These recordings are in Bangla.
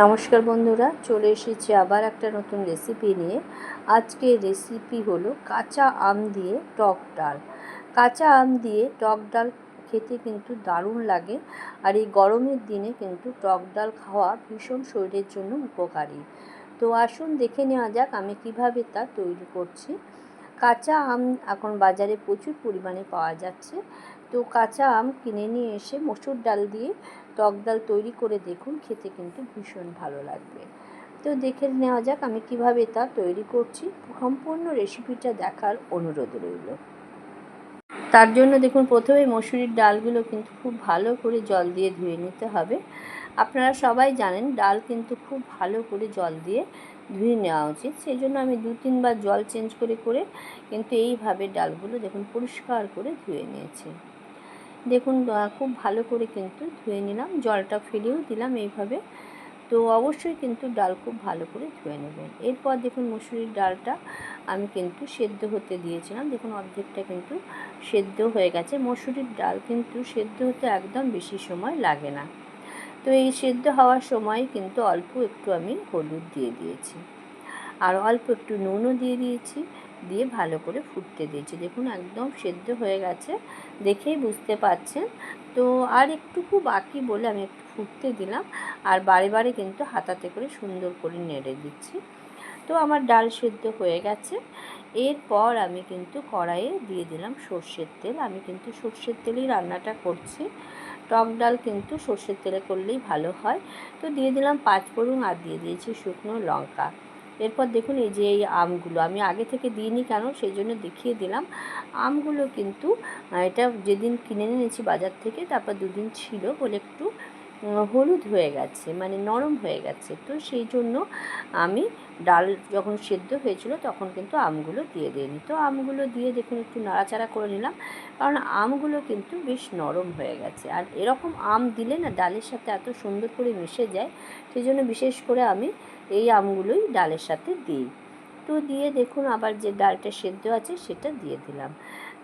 নমস্কার বন্ধুরা, চলে এসেছি আবার একটা নতুন রেসিপি নিয়ে। আজকে রেসিপি হলো কাঁচা আম দিয়ে টক ডাল। কাঁচা আম দিয়ে টক ডাল খেতে কিন্তু দারুণ লাগে আর এই গরমের দিনে কিন্তু টক ডাল খাওয়া ভীষণ শরীরের জন্য উপকারী। তো আসুন দেখে নেওয়া যাক আমি কীভাবে তা তৈরি করছি। কাঁচা আম এখন বাজারে প্রচুর পরিমাণে পাওয়া যাচ্ছে। তো কাঁচা আম কিনে নিয়ে এসে মসুর ডাল দিয়ে টক ডাল তৈরি করে দেখুন, খেতে কিন্তু ভীষণ ভালো লাগবে। তো দেখে নেওয়া যাক আমি কীভাবে তা তৈরি করছি। সম্পূর্ণ রেসিপিটা দেখার অনুরোধ রইল। তার জন্য দেখুন, প্রথমে মসুরির ডালগুলো কিন্তু খুব ভালো করে জল দিয়ে ধুয়ে নিতে হবে। আপনারা সবাই জানেন, ডাল কিন্তু খুব ভালো করে জল দিয়ে ধুয়ে নেওয়া উচিত। সেই জন্য আমি দু, তিনবার জল চেঞ্জ করে করে কিন্তু এইভাবে ডালগুলো দেখুন পরিষ্কার করে ধুয়ে নিয়েছি। দেখুন খুব ভালো করে কিন্তু ধুয়ে নিলাম, জলটা ফেলেও দিলাম এইভাবে। তো অবশ্যই কিন্তু ডাল খুব ভালো করে ধুয়ে নেবেন। এরপর দেখুন মুসুরির ডালটা আমি কিন্তু সেদ্ধ হতে দিয়েছিলাম। দেখুন অর্ধেকটা কিন্তু সেদ্ধ হয়ে গেছে। মসুরির ডাল কিন্তু সেদ্ধ হতে একদম বেশি সময় লাগে না। তো এই সেদ্ধ হওয়ার সময় কিন্তু অল্প একটু আমি হলুদ দিয়ে দিয়েছি। আর অল্প একটু নুনও দিয়ে দিয়েছি, দিয়ে ভালো করে ফুটতে দিয়েছি। দেখুন, একদম সেদ্ধ হয়ে গেছে, দেখেই বুঝতে পাচ্ছেন। তো আর একটুকু বাকি বলে আমি একটু ফুটতে দিলাম, আর বারে বারে কিন্তু হাতাতে করে সুন্দর করে নেড়ে দিচ্ছি। তো আমার ডাল সেদ্ধ হয়ে গেছে। এরপর আমি কিন্তু কড়াইয়ে দিয়ে দিলাম সর্ষের তেল। আমি কিন্তু সর্ষের তেলেই রান্নাটা করছি। টক ডাল কিন্তু সর্ষের তেলে করলেই ভালো হয়। তো দিয়ে দিলাম পাঁচ ফোড়ন আর দিয়ে দিয়েছি শুকনো লঙ্কা। এরপর দেখুন এই যে এই আমগুলো, আমি আগে থেকে দিইনি কেন সেই জন্য দেখিয়ে দিলাম। আমগুলো কিন্তু এটা যেদিন কিনে নিয়েছি বাজার থেকে, তারপর দুদিন ছিল বলে একটু হলুদ হয়ে গেছে মানে নরম হয়ে গেছে। তো সেই জন্য আমি ডাল যখন সেদ্ধ হয়েছিল তখন কিন্তু আমগুলো দিয়ে দিইনি। তো আমগুলো দিয়ে দেখুন একটু নাড়াচাড়া করে নিলাম, কারণ আমগুলো কিন্তু বেশ নরম হয়ে গেছে। আর এরকম আম দিলে না ডালের সাথে এত সুন্দর করে মিশে যায়, সেই জন্য বিশেষ করে আমি এই আমগুলোই ডালের সাথে দিই। তো দিয়ে দেখুন আবার যে ডালটা সেদ্ধ আছে সেটা দিয়ে দিলাম।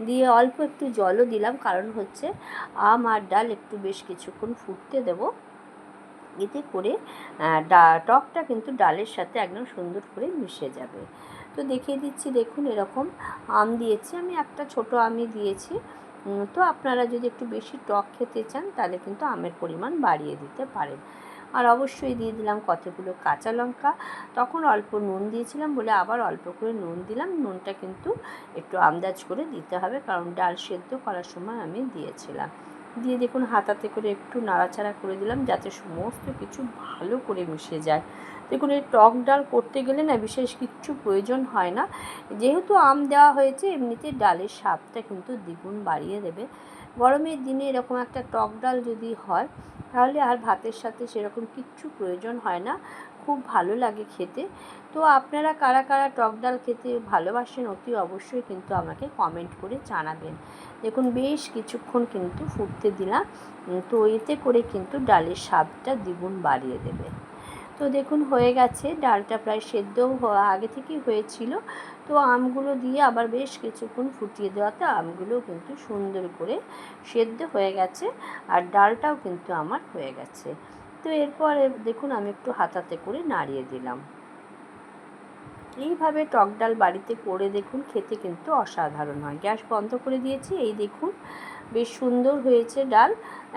দিয়ে অল্প একটু জলও দিলাম, কারণ হচ্ছে আম আর ডাল একটু বেশ কিছুক্ষণ ফুটতে দেব। এতে করে ডা, টকটা কিন্তু ডালের সাথে একদম সুন্দর করে মিশে যাবে। তো দেখিয়ে দিচ্ছি, দেখুন এরকম আম দিয়েছি। আমি একটা ছোট আমই দিয়েছি। তো আপনারা যদি একটু বেশি টক খেতে চান তাহলে কিন্তু আমের পরিমাণ বাড়িয়ে দিতে পারেন। আর অবশ্যই দিয়ে দিলাম কতগুলো কাঁচা লঙ্কা। তখন অল্প নুন দিয়েছিলাম বলে আবার অল্প করে নুন দিলাম। নুনটা কিন্তু একটু আন্দাজ করে দিতে হবে কারণ ডাল সেদ্ধ করার সময় আমি দিয়েছিলাম। দিয়ে দেখুন হাতাতে করে একটু নাড়াচাড়া করে দিলাম যাতে সমস্ত কিছু ভালো করে মিশে যায়। দেখুন এই টক ডাল করতে গেলে না বিশেষ কিচ্ছু প্রয়োজন হয় না। যেহেতু আম দেওয়া হয়েছে, এমনিতে ডালের স্বাদটা কিন্তু দ্বিগুণ বাড়িয়ে দেবে। গরমের দিনে এরকম একটা টক ডাল যদি হয়, তাহলে আর ভাতের সাথে সেরকম কিচ্ছু প্রয়োজন হয় না। খুব ভালো লাগে খেতে। তো আপনারা কারা কারা টক ডাল খেতে ভালোবাসেন, অতি অবশ্যই কিন্তু আমাকে কমেন্ট করে জানাবেন। দেখুন, বেশ কিছুক্ষণ কিন্তু ফুটতে দিলাম। তো এতে করে কিন্তু ডালের স্বাদটা দ্বিগুণ বাড়িয়ে দেবে। তো দেখুন, হয়ে গেছে। ডালটা প্রায় সেদ্ধ আগে থেকেই হয়েছিল। তো আমগুলো দিয়ে আবার বেশ কিছুক্ষণ ফুটিয়ে দেওয়াতে আমগুলো কিন্তু সুন্দর করে সেদ্ধ হয়ে গেছে আর ডালটাও কিন্তু আমার হয়ে গেছে। তো এরপরে দেখুন আমি একটু হাতাতে করে নাড়িয়ে দিলাম। এইভাবে টক ডাল বাড়িতে করে দেখুন, খেতে কিন্তু অসাধারণ হয়। গ্যাস বন্ধ করে দিয়েছি, এই দেখুন বেশ সুন্দর হয়েছে ডাল।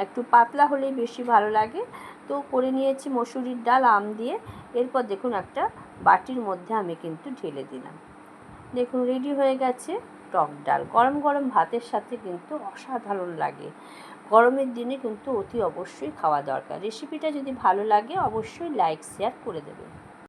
একটু পাতলা হলেই বেশি ভালো লাগে। তো করে নিয়েছি মসুরির ডাল, আম দিয়ে। এরপর দেখুন একটা বাটির মধ্যে আমি কিন্তু ঢেলে দিলাম। দেখুন রেডি হয়ে গেছে টক ডাল। গরম গরম ভাতের সাথে কিন্তু অসাধারণ লাগে। গরমের দিনে কিন্তু অতি অবশ্যই খাওয়া দরকার। রেসিপিটা যদি ভালো লাগে, অবশ্যই লাইক শেয়ার করে দেবেন।